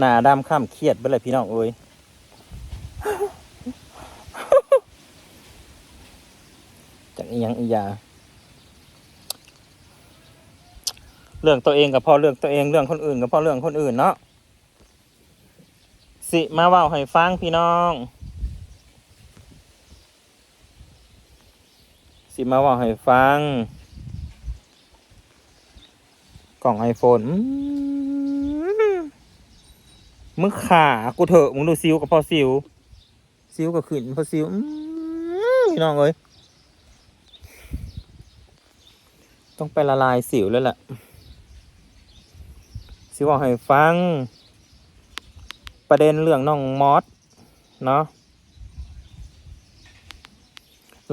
หน้าดำข้ามเครียดไปเลยพี่น้องเอ้ยจากอียังอียา เรื่องตัวเองกับพอเรื่องตัวเองเรื่องคนอื่นกับพอเรื่องคนอื่นเนาะสิมาว้าให้ฟังพี่น้อง สิมาว้าให้ฟัง กล่องไอโฟน มึงขากูเถอะมึงดูซิวกับพอซิวซิวก็ขึ้นพอซิวพี่น้องเอ้ยต้องไปละลายสิวแล้วล่ะสิวบอกให้ฟัง ประเด็นเรื่องน้องมอสเนาะ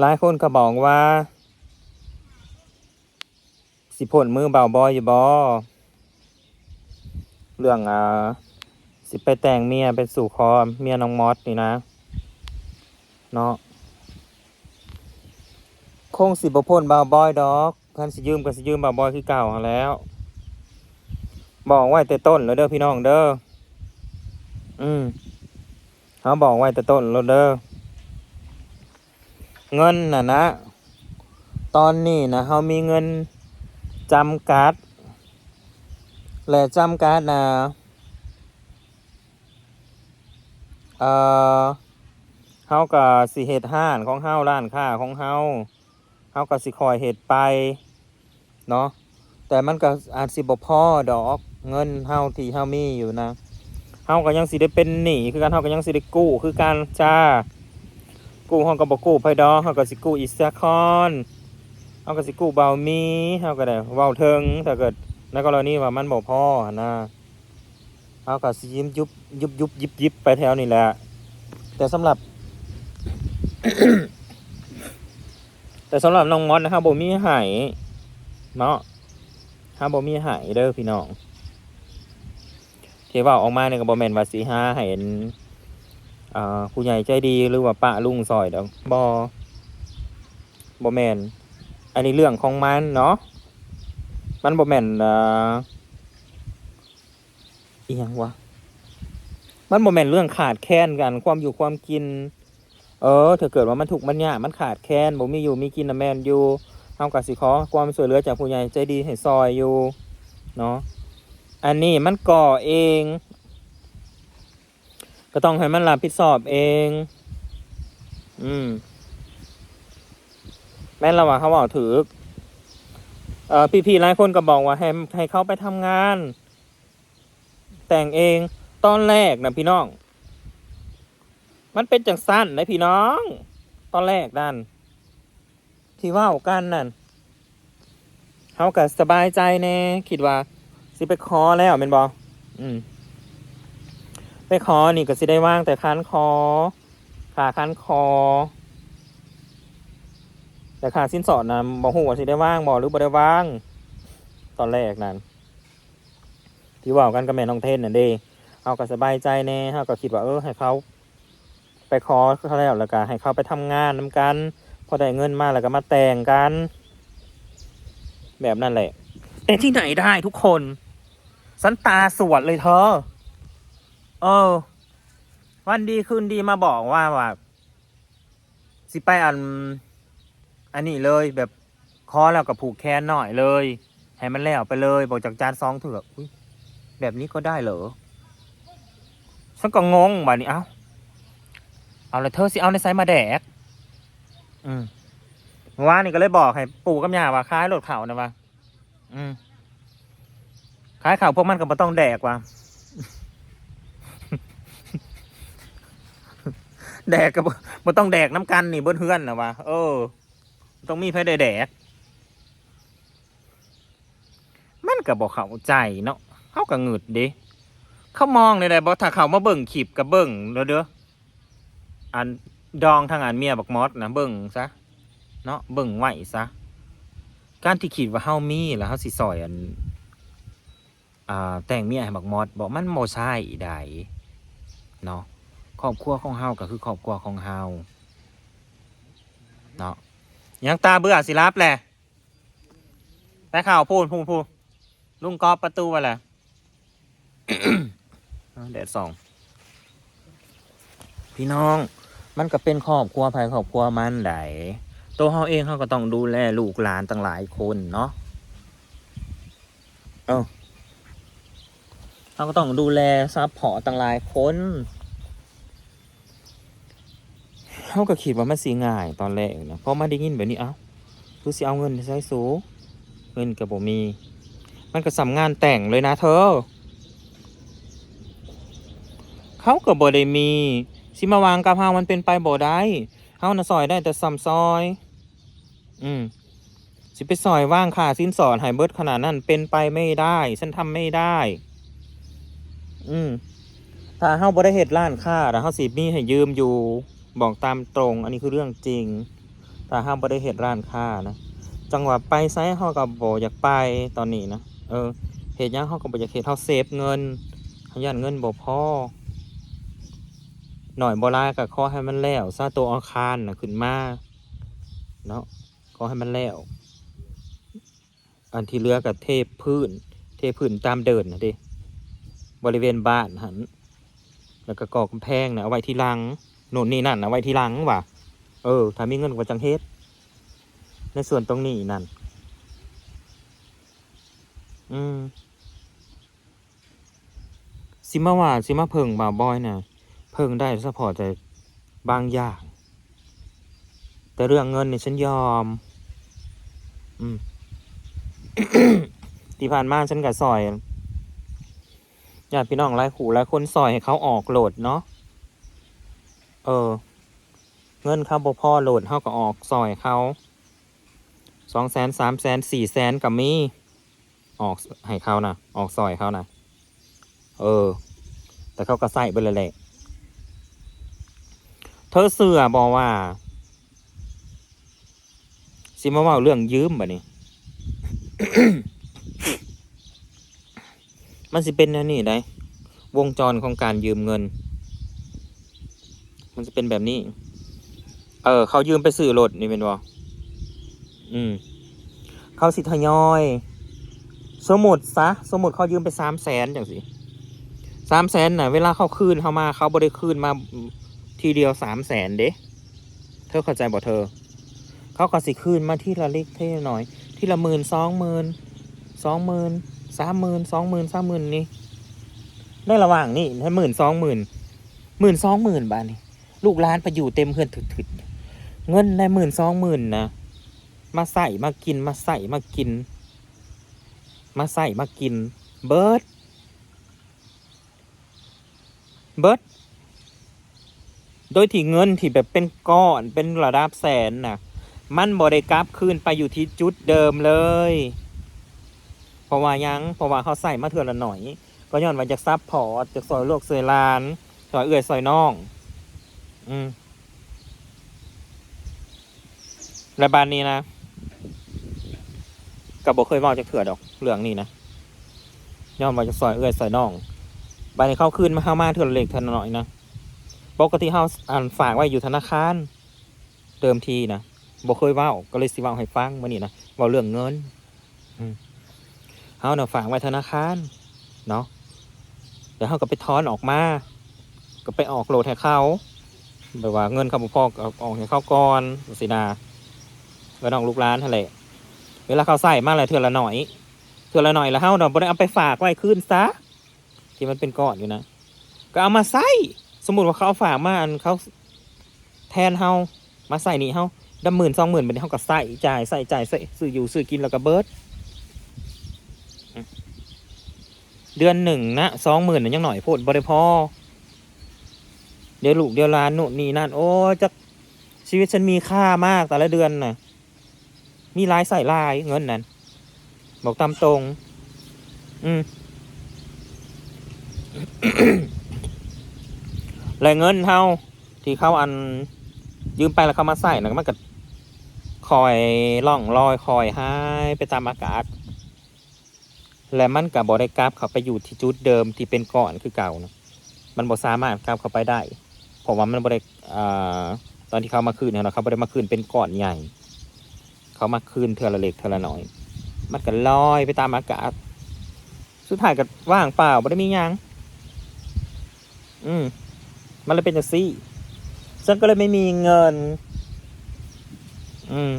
หลายคนก็บอกว่า สิผลมือเบาบอยอยู่บอเรื่องอ่า สิไปแต่งเมียเป็นสู่คอเมียน้องมอสนี่นะ เนาะคงสิบพ่นบาวบอยดอกคันสิยืมก็สิยืมบาวบอยคือเก่าแล้ว บอกไว้แต่ต้นแล้วเด้อพี่น้องเด้ออืมเขาบอกไว้แต่ต้นแล้วเด้อเงินน่ะนะ ตอนนี้นะเขามีเงินจำกัดและจำกัดนะ เอ่อเฮากับสิเฮ็ดห้านของเฮาร้านค้าของเฮาเฮาก็สิคอยเฮ็ดไปเนาะแต่มันก็อาจสิบ่พอดอกเงินเฮาที่เฮามีอยู่นะเฮาก็ยังสิได้เป็นหนี้คือกันเฮาก็ยังสิได้กู้คือกันจ้ากู้เฮาก็บ่กู้ไผดอกเฮาก็สิกู้อีสักคอนเฮาก็สิกู้เบามีเฮาก็ได้เว้าถึงถ้าเกิดในกรณีว่ามันบ่พอนะ เฮาก็สิยิ้มยุบยุบยุบยิบยิบไปแถวนี่แหละ แต่สำหรับ แต่สำหรับน้องมอสนะครับบ่มีหายเนาะฮาบ่มีหายเด้อพี่น้องเที่ว่าออกมาเนี่ยก็บ่แม่นว่าสิหาให้เห็นอ่าผู้ใหญ่ใจดีหรือว่าป้าลุงซอยดอกบ่บ่แมน อันนี้เรื่องของมันเนาะ มันบ่แมนอ่า อีหยังวะมันบ่แม่นเรื่องขาดแคลนกันความอยู่ความกิน เออถ้าเกิดว่ามันถูกมันยากมันขาดแคลนบ่มีอยู่มีกินนะแมนอยู่เฮากับสิขอความช่วยเหลือจากผู้ใหญ่ใจดีให้ซอยอยู่เนาะอันนี้มันก่อเอง ก็ต้องให้มันรับผิดชอบเอง อืมแม่นละว่าเขาบอกถือเอ่อพี่ๆหลายคนก็บอกว่าให้ให้เขาไปทำงาน แต่งเองตอนแรกนะพี่น้อง มันเป็นจังสั้นนะพี่น้อง ตอนแรกนั่นที่ว่ากันนั่นเขาก็สบายใจแน่คิดว่า สิไปคอแล้วเป็นบออืมไปคอนี่ก็สิได้ว่างแต่คันคอขาคันคอ แต่ขาสิ้นสอดนะบอกหัวสิได้ว่างบอหรือบ่ได้ว่าง ตอนแรกนั่น ที่ว่ากันกับแม่น้องเทนน่ะเด้เขาก็สบายใจแน่เขาก็คิดว่าเออให้เขา ไปขอเขาแล้วแล้วก็ให้เขาไปทำงานนำกัน พอได้เงินมาแล้วก็มาแต่งกัน แบบนั้นแหละแต่ที่ไหนได้ทุกคน สันตาสวดเลยเธอ เออ วันดีคืนดีมาบอกว่าว่าสิไปอัน อันนี้เลยแบบคอแล้วกับผูกแขนหน่อยเลย ให้มันแล้วไปเลย บอกจากจานซองเถอะอุ๊ย แบบนี้ก็ได้เหรอฉันก็งงบ่านี้เอ้าเอาละเธอสิเอาในไซส์มาแดก อืมเมื่านนี่ก็เลยบอกให้ปู่กับย่าว่าคล้ายรถเข่านะว่าอืมคล้ายเข่าพวกมันก็บ่ต้องแดกว่ะแดกก็บ่บต้องแดกน้ำกันนี่บนเฮือนนะว่ะเออต้องมีไผได้แดก มันก็บอกเข้าใจเนาะ เขาก็งึดเดิเขามองเลยได้บ่ถ้าเขามาเบิ่งขีบกับเบิ่งเด้อเด้ออันดองทางอันเมียบักมอสนะเบิ่งซะเนาะเบิ่งไหวซะการที่คิดว่าเฮามีแล้วเฮาสิซอยอันอ่าแต่งเมียให้บักมอสบอกมันบ่ใช่ใดเนาะครอบครัวของเฮาก็คือครอบครัวของเฮาเนาะยังตาเบื่อสิรับแหละไปข่าวพูดพูดพูดลุงกอบประตูไปแหละอ้ว แดดส่อง พี่น้อง มันก็เป็นครอบครัวภายครอบครัวมันไดตัวเขาเองเขาก็ต้องดูแลลูกหลานตั้งหลายคนเนาะเออเขาก็ต้องดูแลซัพพอร์ตตั้งหลายคนเขาก็คิดว่ามันสีง่ายตอนแรกนะเพราะมาได้ยินแบบนี้เอ้าคือสิเอาเงินใช้สูเงินกับผมมี มันก็สำงานแต่งเลยนะเธอ เขาก็บ่ได้มี สิมาวางกับเฮามันเป็นไปบ่ได้เฮาน่ะซอยได้แต่ซ้ำซอย อืมสิไปซอยว่างค่าสินสอดให้เบิดขนาดนั้นเป็นไปไม่ได้ ฉันทำไม่ได้ อืมถ้าเฮาบ่ได้เฮ็ดร้านค้าแล้วเฮาสิมีให้ยืมอยู่ บอกตามตรง อันนี้คือเรื่องจริง ถ้าเฮาบ่ได้เฮ็ดร้านค้านะจังหวะไปไซเฮาก็บ่อยากไปตอนนี้นะเออเฮ็ดหยังเฮาก็บ่อยากเฮ็ดเฮาเซฟเงินเฮาย่านเงินบ่พอ หน่อยโบราณก็ขอให้มันแล้วซาตัวอาคารนะขึ้นมาเนาะข้อให้มันแล้ว อันที่เหลือกับเทพื้น เทพื้นตามเดินนะดิบริเวณบ้านหันแล้วก็ก่อกำแพงนะเอาไว้ที่หลังโน่นนี่นั่นเอาไว้ที่หลังว่ะเออถ้ามีเงินกว่าจังเฮ็ดในส่วนตรงนี้นั่น อืมสิมาว่าสิมาเพิ่งบ่าวบอยน่ะ เพิ่งได้สปอร์ตแต่บางอย่าง แต่เรื่องเงินเนี่ยฉันยอม อืมที่ผ่านมาฉันกับซอยญาติพี่น้องหลายขู่หลายคนซอยให้เขาออกโหลดเนาะเออ เงินเขาบ่พ่อโหลดเขาก็ออกซอยเขาสองแสนสามแสนสี่แสนกับมี ออกให้เขานะออกซอยเขานะเออ แต่เขาก็ใส่ไปเลยแหละ เธอเสือบอกว่า สิมาว่าเรื่องยืมบ่นี่มันสิเป็นนวนี่ได้วงจรของการยืมเงิน มันจะเป็นแบบนี้ เออ เขายืมไปซื้อรถนี่เป็นบ่อืม เขาสิทยอย สมุดซะ สมุดเขายืมไปสามแสนอย่างสิสามแสนน่ะ เวลาเขาคืนเขามา เขาบ่ได้คืนมา ทีเดียวสามแสนเด้เธอเข้าใจบ่เธอ เขาก็สิคืนมาที่ละเล็กเท่หน่อย ที่ละหมื่นสองหมื่นสองหมื่นสามหมื่นสองหมื่นสามหมื่นนี่ในระหว่างนี่ให้หมื่นสองหมื่นหมื่นสองหมื่นบาทนี่ลูกหลานไปอยู่เต็มเพื่อนถึดๆเงินในหมื่นสองหมื่นนะมาใส่มากินมาใส่มากิน มาใส่มากิน เบิร์ดเบิร์ด โดยที่เงินที่แบบเป็นก้อนเป็นระดับแสนน่ะ มันบริกลับคืนไปอยู่ที่จุดเดิมเลย เพราะว่ายังเพราะว่าเขาใส่มาเถื่อนละหน่อย ก็ย้อนว่าจากซับพอร์ตจากซอยโลกซอยลานซอยเอื่อยซอยน้อง อืมและบานนี้นะกับบอกเคยว่าจากเถื่อดอกเรื่องนี้นะย้อนว่าจากซอยเอื่อยซอยน้องบานนี้เข้าคืนมาเข้ามาเถื่อละเล็กเถื่อละหน่อยนะ ปกติเฮาอ่านฝากไว้อยู่ธนาคารเดิมทีนะบ่เคยว้าก็เลยสิว้าให้ฟังมื้อนี้นะว้าเรื่องเงินเฮาน่ะฝากไว้ธนาคารเนาะเดี๋ยวเฮาก็ไปถอนออกมา ก็ไปออกโหลดให้เขาแบบว่าเงินเขาบ่พออออกให้เขาก่อนสินาก็น้องลูกหลานนั่นแหละเวลาเขาใส่มาแล้วเทื่อละหน่อยเทื่อละหน่อยแล้วเฮาเนาะบ่ได้เอาไปฝากไว้คืนซะที่มันเป็นก้อนอยู่นะก็เอามาใส่ สมมติว่าเขาเอาฝากมาอันเขาแทนเฮามาใส่นี่เฮาดำหมื่นสองหมื่นเป็นเฮาก็ใส่จ่ายใส่จ่ายใส่ซื้ออยู่ซื้อกินแล้วก็เบิร์ดเดือนหนึ่งนะสองหมื่นยังหน่อยพูดบริพอเดี๋ยวลูกเดี๋ยวลานนู่นนี่นั่นโอ้จะชีวิตฉันมีค่ามากแต่ละเดือนน่ะ มีรายใส่รายเงินนั้น บอกตามตรง อืม และเงินเฮาที่เขาอันยืมไปแล้วเขามาใส่นะมันก็คอยล่องลอยคอยหายไปตามอากาศ และมันกับบได้กราฟเขาไปอยู่ที่จุดเดิมที่เป็นก่อนคือเก่านะมันบ่สามารถกราฟเขาไปได้เพราะว่ามันบได้อ่าตอนที่เขามาคืนเนี่ยนะเขาบได้มาคืนเป็นก้อนใหญ่ เขามาคืนเทอละเล็กเทอละน้อย มันก็ลอยไปตามอากาศ สุดท้ายก็ว่างเปล่าบ่ได้มียังอืม มันเลยเป็นจังซี่ฉันก็เลยไม่มีเงิน อืม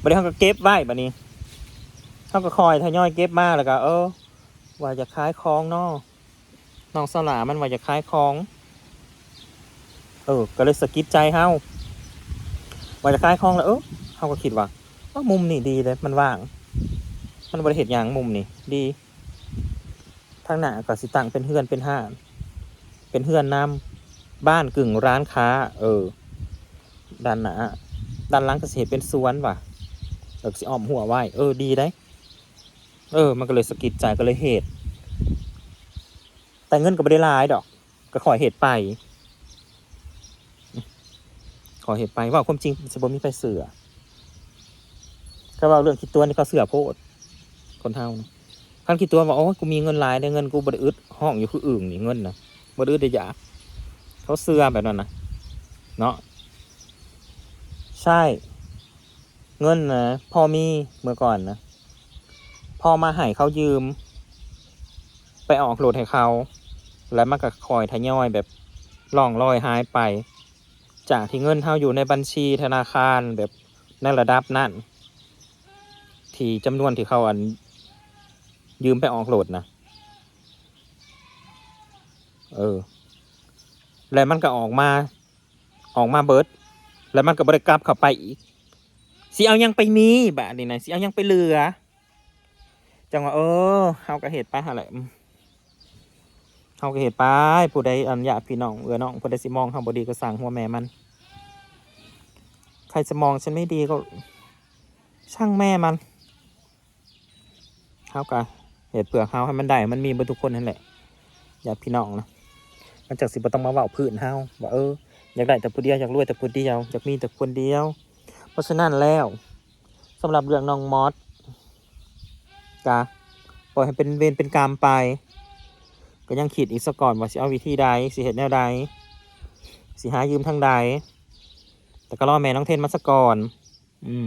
บัดนี้เขาก็เก็บไว้บัดนี้เขาก็คอยทยอยเก็บมาแล้วก็เออ ว่าจะขายของนาะน้องสลามันว่าจะขายของ เออ ก็เลยสกิดใจเฮาว่าจะขายของแล้วเออเฮาก็คิดว่าเออมุมนี่ดีเลย มันว่าง มันบริเหตุอย่างมุมนี่ดีทางหน้าก็สิตั้งเป็นเฮือนเป็นห้างเป็นเฮือนนำ บ้านกึ่งร้านค้า เออด้านหน้าด้านหลังก็สิเห็นเป็นสวนว่ะแล้วก็สิอ้อมหัวไว้เออดีได้ เออ มันก็เลยสะกิดใจก็เลยเหตุ แต่เงินก็ไม่ได้หลายดอก ก็ขอเหตุไป ขอเหตุไปว่าความจริงสบมีไปเสือก็ว่าเรื่องคิดตัวนี่เขาเสือโพดคนเท่านะคันคิดตัวว่าโอ้กูมีเงินหลายได้เงินกูบไดอึดห้องอยู่คืออื่นนี่เงินนะบไดอึดได้ยา เขาเสือแบบนั้นนะเนาะใช่ เงินนะพอมีเมื่อก่อนนะพอมาให้เขายืม ไปออกโหลดให้เขา แล้วมันก็คอยทยอยแบบล่องลอยหายไป จากที่เงินเท่าอยู่ในบัญชีธนาคารแบบในระดับนั้น ที่จำนวนที่เขาอัน ยืมไปออกโหลดนะ เออ แล้วมันก็ออกมาออกมาเบิด แล้วมันก็บริกลับเข้าไปอีกสิเอายังไปมีแบบนี้นะสิเอายังไปเหลือ จังว่าเออเฮาก็เหตุไปหาแหละอืมเฮาก็เหตุไปผู้ใดอันญาพี่น้องเอือน้องผู้ใดสิมองเฮาบดีก็สั่งหัวแม่มัน ใครจะมองฉันไม่ดีก็ ช่างแม่มันเฮาก็เหตุเปลือกเฮาให้มันได้ มันมีเบ่ทุกคนนั่นแหละญาพี่น้องนะ มันจากสิบ่ต้องมาเว้าพื้นเฮาว่าเอออยากได้แต่ผู้เดียวอยากรวยแต่ผู้เดียวอยากมีแต่คนเดียว เพราะฉะนั้นแล้วสำหรับเรื่องน้องมอสกะปล่อยให้เป็นเวรเป็นกรรมไป ก็ยังคิดอีกสักก่อนว่าสิเอาวิธีใดสิเหตุแนวใดสิหายืมทางใด แต่ก็รอแม่น้องเทนมาสักก่อน อืม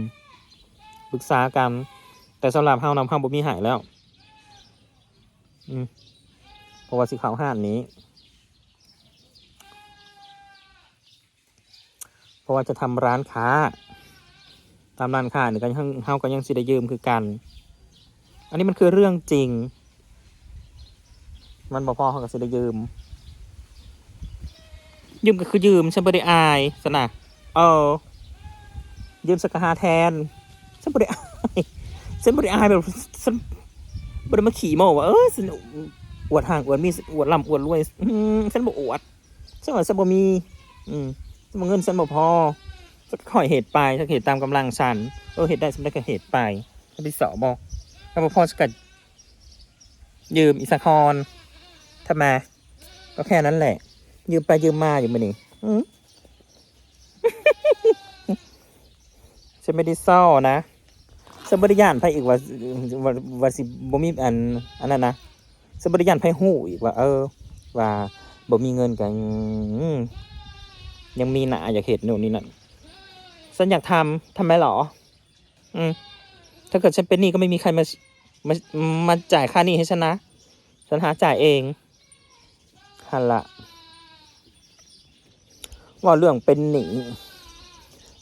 ปรึกษากัน แต่สำหรับเฮานำข้างบ่มีหายแล้ว อืมเพราะว่าสิเขาห้านนี้ เพราะว่าจะทำร้านค้า ตามร้านค้าเนี่ยก็ยังเฮาก็ยังสิได้ยืมคือกัน อันนี้มันคือเรื่องจริง มันบอกพ่อเขาก็สิได้ยืม ยืมก็คือยืมฉันไม่ได้อายสนะเออยืมสกหาแทนฉันไม่ได้อายฉันไม่ได้อายแบบฉันไม่ได้มาขี่โม่ว่าเออฉันอวดห่างอวดมีอวดลำอวดรวยฉันบอกอวดฉันว่าฉันบ่มี อืม เงินฉันบ่พอฉัก็คอยเหตุไปฉันเหตุตามกำลังฉันเออเหตุได้ฉันได้ก็เหตุไปฉันไปสอบบอกถ้าพ่อสกัดยืมอิสคอนทำไมก็แค่นั้นแหละ ยืมไปยืมมาอยู่มานี่อืมฉันไม่ได้เศร้านะฉันบริยานไพ่อีกว่าว่าว่าสิบ่มีอันอันนั้นนะฉันบริยานไพ่หูอีกว่า เออ ว่าบ่มีเงินกัน ยังมีหนาอยากเห็นโน่นนี่นั่นฉันอยากทำทำไมหรอ อืม ถ้าเกิดฉันเป็นหนี้ก็ไม่มีใครมามามาจ่ายค่าหนี้ให้ฉันนะ ฉันหาจ่ายเองฮันละว่าเรื่องเป็นหนี้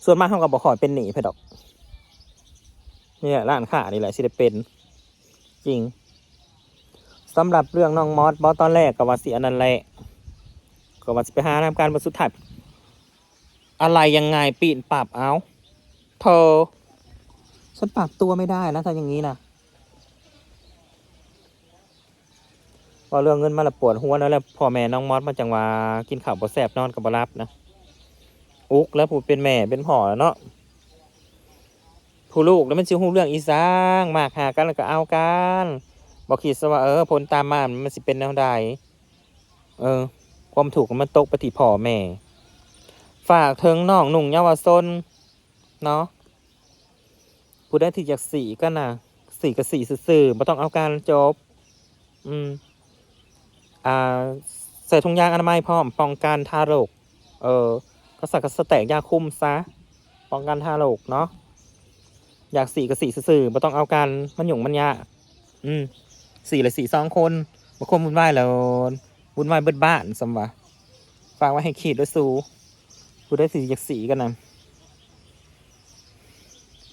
ส่วนมากเขาก็บอกขอเป็นหนี้ไปดอกนี่ยร้านค้านี่แหละสิได้เป็น จริงสำหรับเรื่องน้องมอสบอสตอนแรกก็ว่าสิอันนั้นแหละก็ว่าสิไปหาทำการบรรสุดท้าย อะไรยังไงปีนปรับเอาเธอฉันปรับตัวไม่ได้นะถ้าอย่างนี้นะว่าเรื่องเงินมาละปวดหัวแล้วแหละพ่อแม่น้องมอสมาจังว่ากินข้าวบ่แสบนอนกับบรับนะอุกแล้วผู้เป็นแม่เป็นพ่อแล้วเนาะผู้ลูกแล้วมันชิวหูเรื่องอีสางมากหากันแล้วก็เอากันบอกคิดซะว่าเออผลตามมามันสิเป็นแนวใดเออ ความถูกมันตกไปที่พ่อแม่ ฝากเทิงน้องหนุ่งเยาวชนเนาะผู้ได้ที่จากสีก็นะสีกับสีสื่อๆมาต้องเอาการจบ อืม อ่า ใส่ทุงยางอนามัยพร้อมป้องกันทารก เออก็สักกสแตกยาคุมซะป้องกันทารกเนาะอยากสีกับสีสื่อมาต้องเอาการมันหยงมันยะอืมสีเลยสีสองคนมางคนบุญไหวแล้ววุ่นวายเบิดบ้านสมวะฟังไว้ให้ขีดด้วยซู ผู้ได้สีจากสีกันนะ